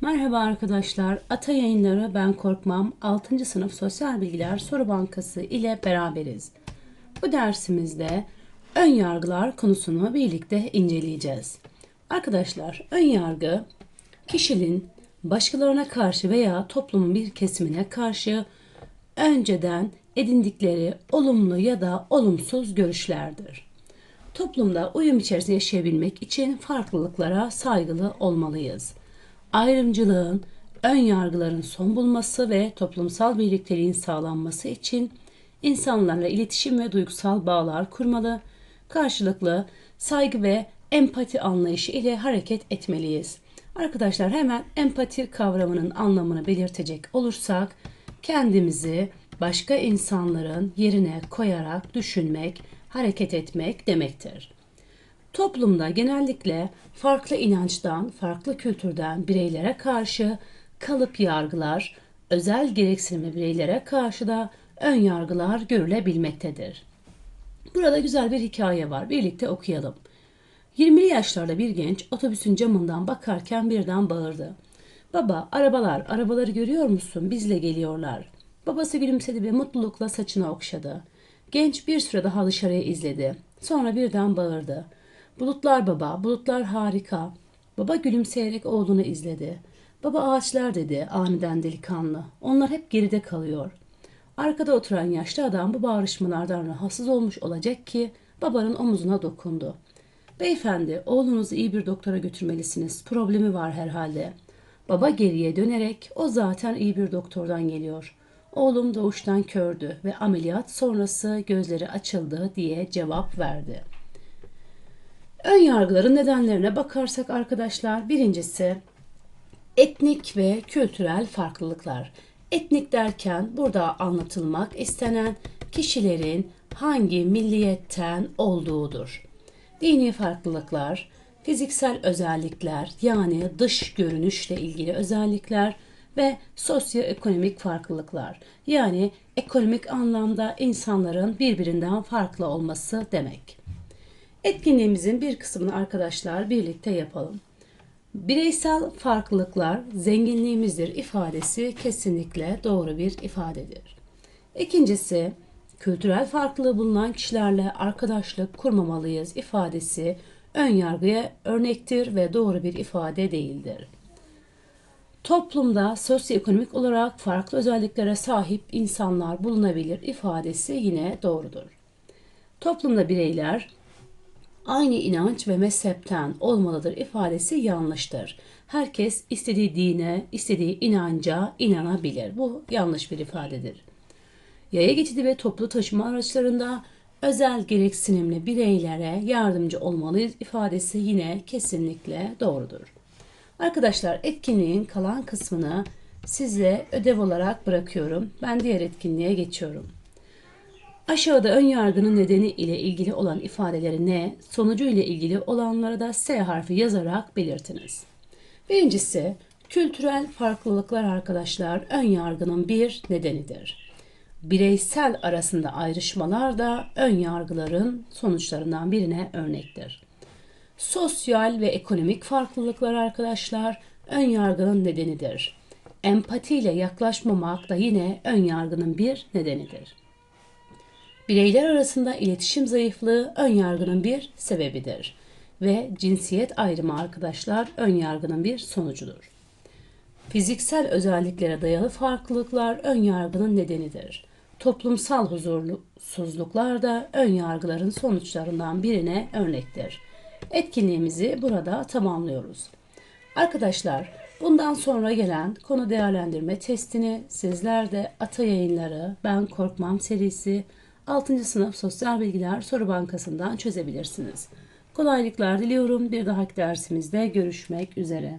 Merhaba arkadaşlar. Ata Yayınları Ben Korkmam 6. sınıf Sosyal Bilgiler Soru Bankası ile beraberiz. Bu dersimizde ön yargılar konusunu birlikte inceleyeceğiz. Arkadaşlar, ön yargı kişinin başkalarına karşı veya toplumun bir kesimine karşı önceden edindikleri olumlu ya da olumsuz görüşlerdir. Toplumda uyum içerisinde yaşayabilmek için farklılıklara saygılı olmalıyız. Ayrımcılığın, ön yargıların son bulması ve toplumsal birlikteliğin sağlanması için insanlarla iletişim ve duygusal bağlar kurmalı, karşılıklı saygı ve empati anlayışı ile hareket etmeliyiz. Arkadaşlar hemen empati kavramının anlamını belirtecek olursak kendimizi başka insanların yerine koyarak düşünmek, hareket etmek demektir. Toplumda genellikle farklı inançtan, farklı kültürden bireylere karşı kalıp yargılar, özel gereksinimli bireylere karşı da ön yargılar görülebilmektedir. Burada güzel bir hikaye var. Birlikte okuyalım. 20'li yaşlarda bir genç otobüsün camından bakarken birden bağırdı. Baba, arabalar, arabaları görüyor musun? Bizle geliyorlar. Babası gülümsedi ve mutlulukla saçını okşadı. Genç bir süre daha dışarıya izledi. Sonra birden bağırdı. Bulutlar baba, bulutlar harika. Baba gülümseyerek oğlunu izledi. Baba ağaçlar dedi aniden delikanlı. Onlar hep geride kalıyor. Arkada oturan yaşlı adam bu bağırışmalardan rahatsız olmuş olacak ki babanın omuzuna dokundu. Beyefendi, oğlunuzu iyi bir doktora götürmelisiniz. Problemi var herhalde. Baba geriye dönerek o zaten iyi bir doktordan geliyor. Oğlum doğuştan kördü ve ameliyat sonrası gözleri açıldı diye cevap verdi. Ön yargıların nedenlerine bakarsak arkadaşlar birincisi etnik ve kültürel farklılıklar. Etnik derken burada anlatılmak istenen kişilerin hangi milliyetten olduğudur. Dini farklılıklar, fiziksel özellikler yani dış görünüşle ilgili özellikler ve sosyoekonomik farklılıklar yani ekonomik anlamda insanların birbirinden farklı olması demek. Etkinliğimizin bir kısmını arkadaşlar birlikte yapalım. Bireysel farklılıklar zenginliğimizdir ifadesi kesinlikle doğru bir ifadedir. İkincisi, kültürel farklılığı bulunan kişilerle arkadaşlık kurmamalıyız ifadesi ön yargıya örnektir ve doğru bir ifade değildir. Toplumda sosyoekonomik olarak farklı özelliklere sahip insanlar bulunabilir ifadesi yine doğrudur. Toplumda bireyler aynı inanç ve mezhepten olmalıdır ifadesi yanlıştır. Herkes istediği dine, istediği inanca inanabilir. Bu yanlış bir ifadedir. Yaya geçidi ve toplu taşıma araçlarında özel gereksinimli bireylere yardımcı olmalıyız ifadesi yine kesinlikle doğrudur. Arkadaşlar etkinliğin kalan kısmını size ödev olarak bırakıyorum. Ben diğer etkinliğe geçiyorum. Aşağıda ön yargının nedeni ile ilgili olan ifadeleri ne, sonucu ile ilgili olanlara da S harfi yazarak belirtiniz. Birincisi, kültürel farklılıklar arkadaşlar ön yargının bir nedenidir. Bireysel arasında ayrışmalar da ön yargıların sonuçlarından birine örnektir. Sosyal ve ekonomik farklılıklar arkadaşlar ön yargının nedenidir. Empatiyle yaklaşmamak da yine ön yargının bir nedenidir. Bireyler arasında iletişim zayıflığı ön yargının bir sebebidir ve cinsiyet ayrımı arkadaşlar ön yargının bir sonucudur. Fiziksel özelliklere dayalı farklılıklar ön yargının nedenidir. Toplumsal huzursuzluklar da ön yargıların sonuçlarından birine örnektir. Etkinliğimizi burada tamamlıyoruz. Arkadaşlar, bundan sonra gelen konu değerlendirme testini sizler de Ata Yayınları Ben Korkmam serisi 6. sınıf Sosyal Bilgiler Soru Bankası'ndan çözebilirsiniz. Kolaylıklar diliyorum. Bir dahaki dersimizde görüşmek üzere.